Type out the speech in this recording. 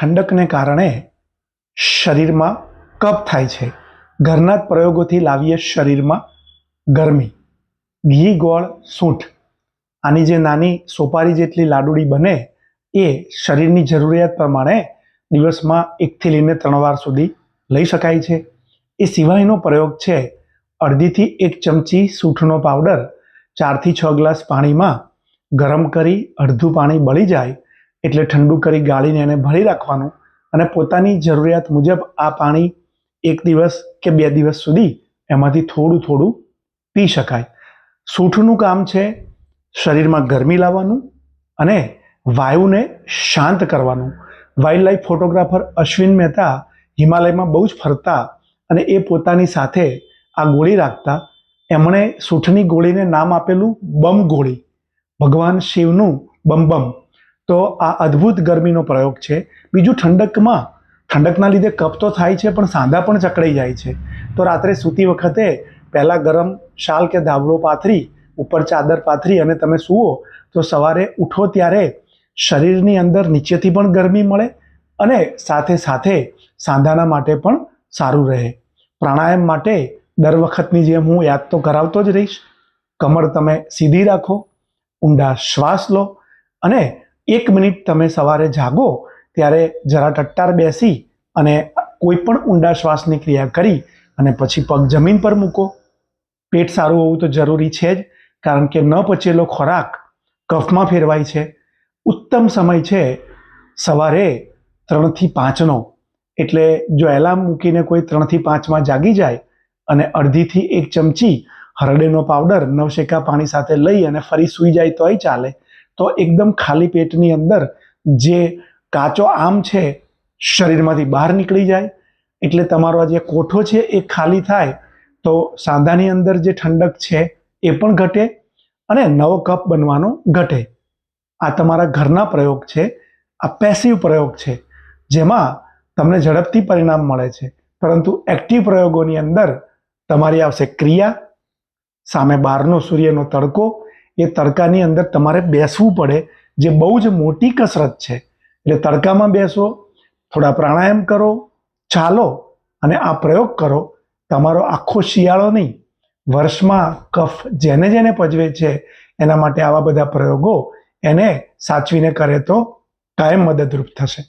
ઠંડકને કારણે શરીરમાં કફ થાય છે. ઘરના જ પ્રયોગોથી લાવીએ શરીરમાં ગરમી. ઘી, ગોળ, સૂંઠ. આની જે નાની સોપારી જેટલી લાડુડી બને એ શરીરની જરૂરિયાત પ્રમાણે દિવસમાં એકથી લઈને ત્રણ વાર સુધી લઈ શકાય છે. એ સિવાયનો પ્રયોગ છે અડધીથી એક ચમચી સૂંઠનો પાવડર ચારથી છ ગ્લાસ પાણીમાં ગરમ કરી અડધું પાણી બળી જાય એટલે ઠંડુ કરી ગાળીને એને ભરી રાખવાનું અને પોતાની જરૂરિયાત મુજબ આ પાણી એક દિવસ કે બે દિવસ સુધી એમાંથી થોડું થોડું પી શકાય. સૂઠનું કામ છે શરીરમાં ગરમી લાવવાનું અને વાયુને શાંત કરવાનું. Wild life photographer Ashwin Mehta હિમાલયમાં બહુ જ ફરતા અને એ પોતાની સાથે આ ગોળી રાખતા. એમણે સૂંઠની ગોળીને નામ આપેલું બમ ગોળી. ભગવાન શિવનું બમ બમ. તો આ અદ્ભુત ગરમીનો પ્રયોગ છે. બીજું ઠંડકમાં, ઠંડકના લીધે કપ તો થાય છે, પણ સાંધા પણ ચકડાઈ જાય છે. તો રાત્રે સૂતી વખતે પહેલાં ગરમ શાલ કે ધાબળો પાથરી, ઉપર ચાદર પાથરી અને તમે સૂવો, તો સવારે ઉઠો ત્યારે શરીરની અંદર નીચેથી પણ ગરમી મળે અને સાથે સાથે સાંધાના માટે પણ સારું રહે. પ્રાણાયામ માટે દર વખતની જેમ હું યાદ તો કરાવતો જ રહીશ. કમર તમે સીધી રાખો, ઊંડા શ્વાસ લો અને એક મિનિટ તમે સવારે જાગો, ત્યારે જરા ટટ્ટાર બેસી અને કોઈ પણ ઊંડા શ્વાસની ક્રિયા કરી અને પછી પગ જમીન પર મૂકો. પેટ સારું હોવું તો જરૂરી છે જ, કારણ કે ન પચેલો ખોરાક કફમાં ફેરવાય છે. ઉત્તમ સમય છે સવારે ત્રણથી પાંચનો. એટલે જો એલાર્મ મૂકીને કોઈ ત્રણથી પાંચમાં જાગી જાય અને અડધીથી એક ચમચી હરડેનો પાવડર નવશેકા પાણી સાથે લઈ અને ફરી સૂઈ જાય તોય ચાલે. તો એકદમ ખાલી પેટની અંદર જે કાચો આમ છે, શરીરમાંથી બહાર નીકળી જાય. એટલે તમારો આ જે કોઠો છે એ ખાલી થાય તો સાંધાની અંદર જે ઠંડક છે એ પણ ઘટે અને નવો કપ બનવાનો ઘટે. આ તમારા ઘરના પ્રયોગ છે, આ પેસિવ પ્રયોગ છે, જેમાં તમને ઝડપથી પરિણામ મળે છે. પરંતુ એક્ટિવ પ્રયોગોની અંદર તમારી આવશે ક્રિયા, સામે બહારનો સૂર્યનો તડકો એ તડકાની અંદર તમારે બેસવું પડે, જે બહુ જ મોટી કસરત છે. એટલે તડકામાં બેસો, થોડા પ્રાણાયામ કરો, ચાલો અને આ પ્રયોગ કરો. તમારો આખો શિયાળો નહીં, વર્ષમાં કફ જેને જેને પજવે છે, એના માટે આવા બધા પ્રયોગો એને સાચવીને કરે તો કાયમ મદદરૂપ થશે.